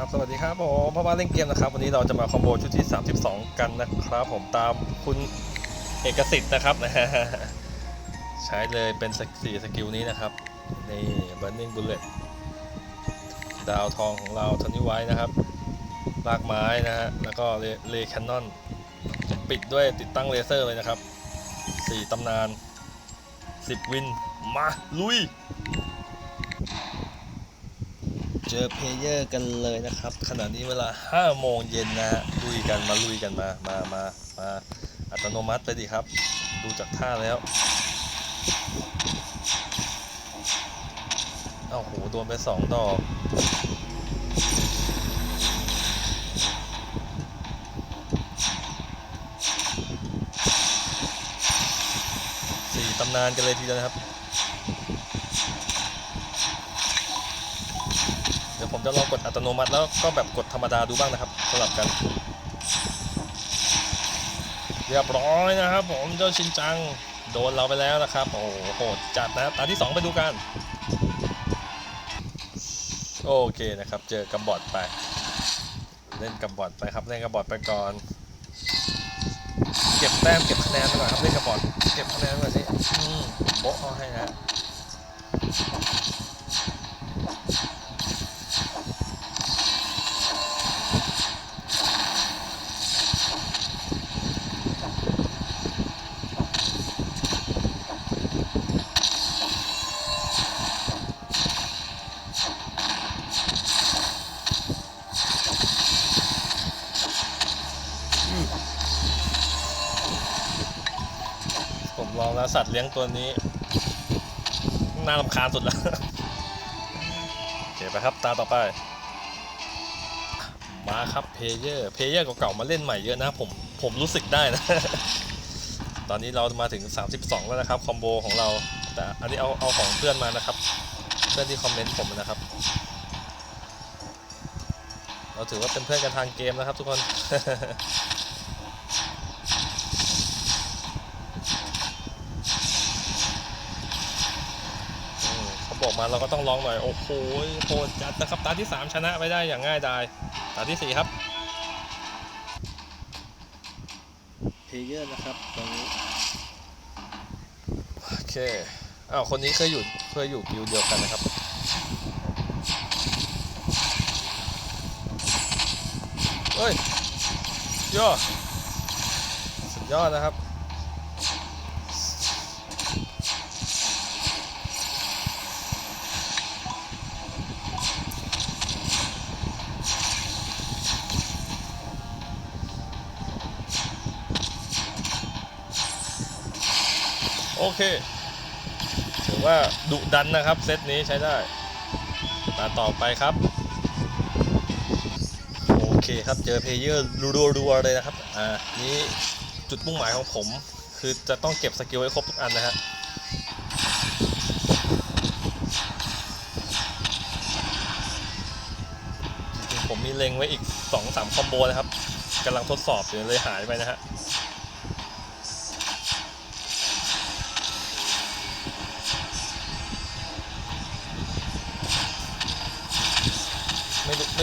ครับสวัสดีครับผมพ่อบ้านเล่นเกมนะครับ วันนี้เราจะมาคอมโบชุดที่ 32 กันนะครับผมตามคุณเอกสิทธิ์นะครับใช้เลยเป็นสสี่สกิลนี้นะครับนี่ Burning Bullet ดาวทองของเราทันนี่ไว้นะครับ ลากไม้นะฮะแล้วก็เลแคนนอนปิดด้วยติดตั้งเลเซอร์เลยนะครับ 4ตำนาน 10 วิน มา ลุย จอเพลเยอร์กันเลยนะครับ ขณะนี้เวลา 5 โมงเย็นนะฮะลุยกันมาลุยกันมามามามาอัตโนมัติไปดิครับ ดูจากท่าแล้วเอ้าโหโดนไป 2 ดอกสี่ตำนานกันเลยทีเดียวนะครับ ดี๋ยวผมจะลองกดอัตโนมัติแล้วก็แบบกดธรรมดาดูบ้างนะครับสลับกัน เรียบร้อยนะครับ ผมเจ้าชินจังโดนเราไปแล้วนะครับ โอ้โหจัดนะตาที่ 2 ไปดูกัน โอเคนะครับ เจอกับบอดไป เล่นกับบอดไปครับเล่นกับบอดไปก่อน เก็บแต้มเก็บคะแนนไปก่อนครับเล่นกับบอดเก็บคะแนนก่อนสิโบ๊ะเขาให้นะ ลองแล้วสัตว์เลี้ยงตัวนี้ น่ารำคาญสุดแล้วโอเคไปครับตาต่อไป มาครับเพเยอร์เพเยอร์เก่าๆมาเล่นใหม่เยอะนะผมผมรู้สึกได้นะ ตอนนี้เรามาถึง 32 แล้วนะครับคอมโบของเรา แต่อันนี้เอาเอาของเพื่อนมานะครับ เพื่อนที่คอมเมนต์ผมนะครับ เราถือว่าเป็นเพื่อนกันทางเกมนะครับทุกคน อื มเขาบอกมาเราก็ต้องลองหน่อย โอ้โหโหดจัดนะครับตาที่ 3 ชนะไปได้อย่างง่ายดายตาที่ 4 ครับเพเยอร์นะครับตอนนี้โอเคอ้าวคนนี้เคยอยู่เคยอยู่กิลด์เดียวกันนะครับเฮ้ยยอดสุดยอดนะครับ โอเค ถือว่าดุดันนะครับ เซตนี้ใช้ได้ตาต่อไปครับ โอเคครับเจอเพลเยอร์รัวๆเลยนะครับอ่านี้จุดมุ่งหมายของผม คือจะต้องเก็บสกิลให้ครบทุกอันนะฮะผมมีเล็งไว้อีก 2-3 คอมโบนะครับกำลังทดสอบอยู่เลยหายไปนะฮะ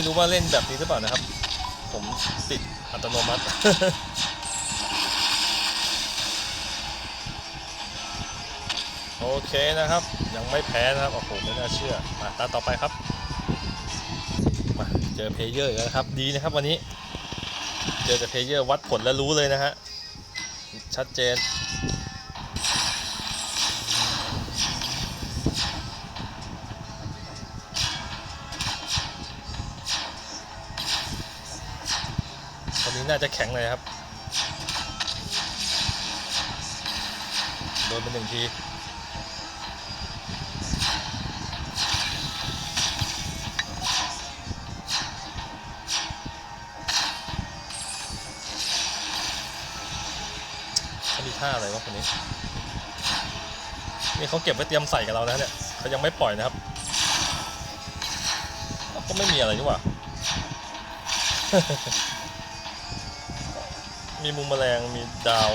ไม่รู้ว่าเล่นแบบนี้หรือเปล่านะครับ ผมติดอัตโนมัติโอเคนะครับ ยังไม่แพ้นะครับโอ้โหไม่น่าเชื่อมาตาต่อไปครับมาเจอเพลเยอร์แล้วนะครับ ดีนะครับวันนี้ เจอแต่เพลเยอร์วัดผลแล้วรู้เลยนะฮะชัดเจน คนนี้น่าจะแข็งเลยครับโดนไปหนึ่งทีเขามีท่าอะไรวะคนนี้นี่เขาเก็บไว้เตรียมใส่กับเราแล้วเนี่ยเขายังไม่ปล่อยนะครับก็ไม่มีอะไรนี่หว่า มีมุมแมลง มีดาว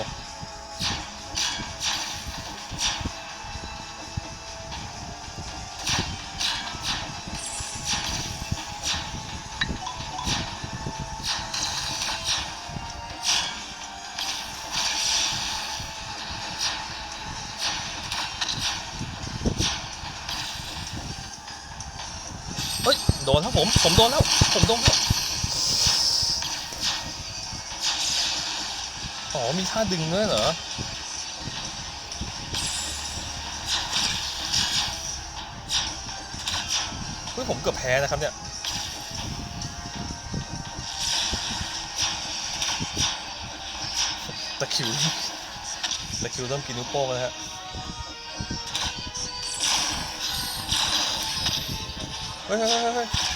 เฮ้ย โดนครับผม ผมโดนแล้ว ผมโดนแล้ว อ๋อ มีท่าดึงด้วยเหรอ เฮ้ย ผมเกือบแพ้นะครับเนี่ย ตะคิว ตะคิวเริ่มกินนิ้วโป้งแล้วฮะเฮ้ยเฮ้ยเฮ้ย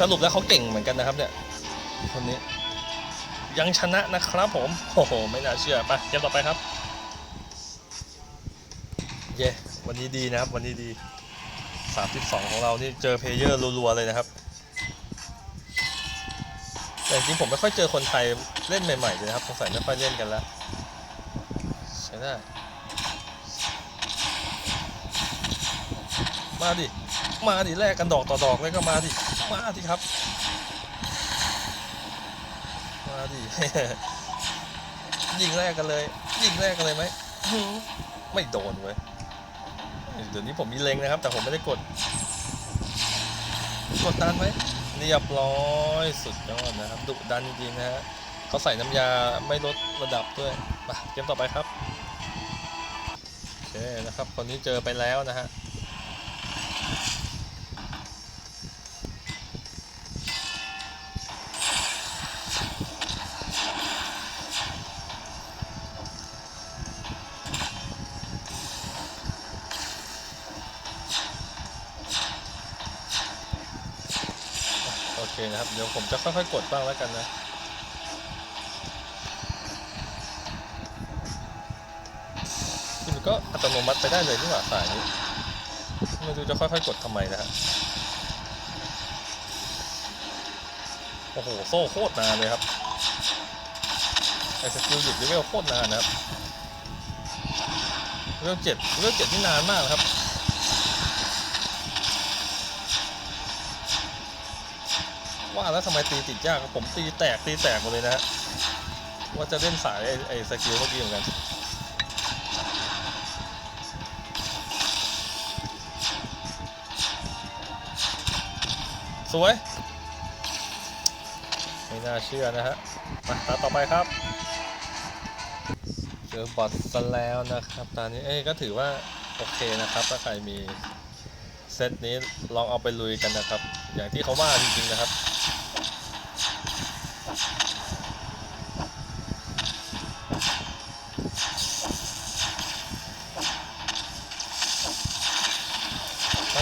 สรุปแล้วเขาเก่งเหมือนกันนะครับเนี่ยคนนี้ยังชนะนะครับผม โอ้โห ไม่น่าเชื่อ ไปเกมต่อไปครับ เย้วันนี้ดีนะครับ วันนี้ดี 32 ของเรานี่เจอเพลเยอร์รัวๆเลยนะครับ แต่จริงผมไม่ค่อยเจอคนไทยเล่นใหม่ๆเลยนะครับสงสัยไม่ค่อยเล่นกันแล้วใช่ได้ มาดิ มาดิแลกกันดอกต่อดอกเลยก็มาดิ มาดิครับ มาดิ ยิงแรกกันเลย ยิงแรกกันเลยไหมไม่โดนเว้ยเดี๋ยวนี้ผมมีเล็งนะครับ แต่ผมไม่ได้กด กดดันไหมเรียบร้อยสุดยอดนะครับดุดันจริงๆนะฮะเขาใส่น้ำยาไม่ลดระดับด้วยมาเกมต่อไปครับโอเคนะครับคนนี้เจอไปแล้วนะฮะ นะครับ เดี๋ยวผมจะค่อยๆ กดบ้างแล้วกันนะที่มันก็อัตโนมัติไปได้เลยนี่หว่าสายนี้ไม่รู้จะค่อยๆ กดทำไมนะฮะโอ้โห โซ่โคตรนานเลยครับไอ้สกิลหยุดเลเวลโคตรนานนะครับเลเวลเจ็ดเลเวลเจ็ดนี่นานมากครับ ว่าแล้วทำไมตีติดยากผมตีแตกตีแตกหมดเลยนะฮะว่าจะเล่นสายไอ้ไอ้สกิลเมื่อกี้เหมือนกันสวย ไม่น่าเชื่อนะฮะ มาตาต่อไปครับ เจอบอทซะแล้วนะครับตอนนี้เอ้ก็ถือว่า โอเคนะครับ ถ้าใครมีเซตนี้ลองเอาไปลุยกันนะครับ อย่างที่เขาว่าจริงๆนะครับ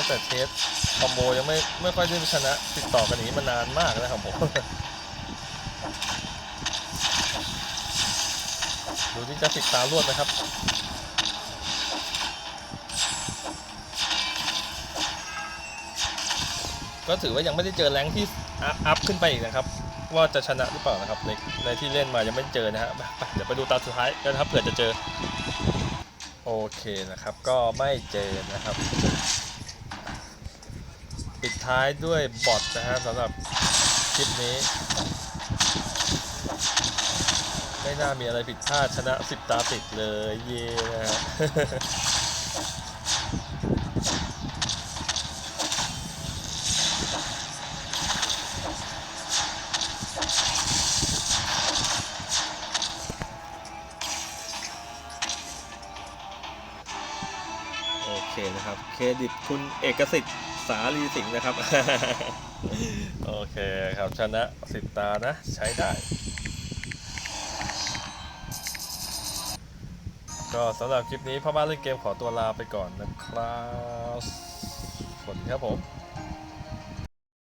ตั้งแต่เทสคอมโบยังไม่ไม่ค่อยได้ชนะ ติดต่อกันอย่างนี้มานานมากแล้วครับผมดูที่จะติดตามรวดนะครับก็ถือว่ายังไม่ได้เจอแรงที่อัพขึ้นไปอีกนะครับ ว่าจะชนะหรือเปล่านะครับในในที่เล่นมายังไม่เจอนะฮะไปเดี๋ยวไปดูตาสุดท้ายกันครับเผื่อจะเจอ โอเคนะครับ ก็ไม่เจอนะครับ ปิดท้ายด้วยบอทนะฮะสำหรับคลิปนี้ ไม่น่ามีอะไรผิดพลาดชนะ10ตาติดเลย เย่นะฮะโอเคนะครับ เครดิตคุณเอกสิทธิ์ สาลีสิงห์นะครับ โอเคครับชนะสิบตานะ ใช้ได้ ก็สำหรับคลิปนี้พ่อบ้านเล่นเกมขอตัวลาไปก่อนนะครับสวัสดีครับผม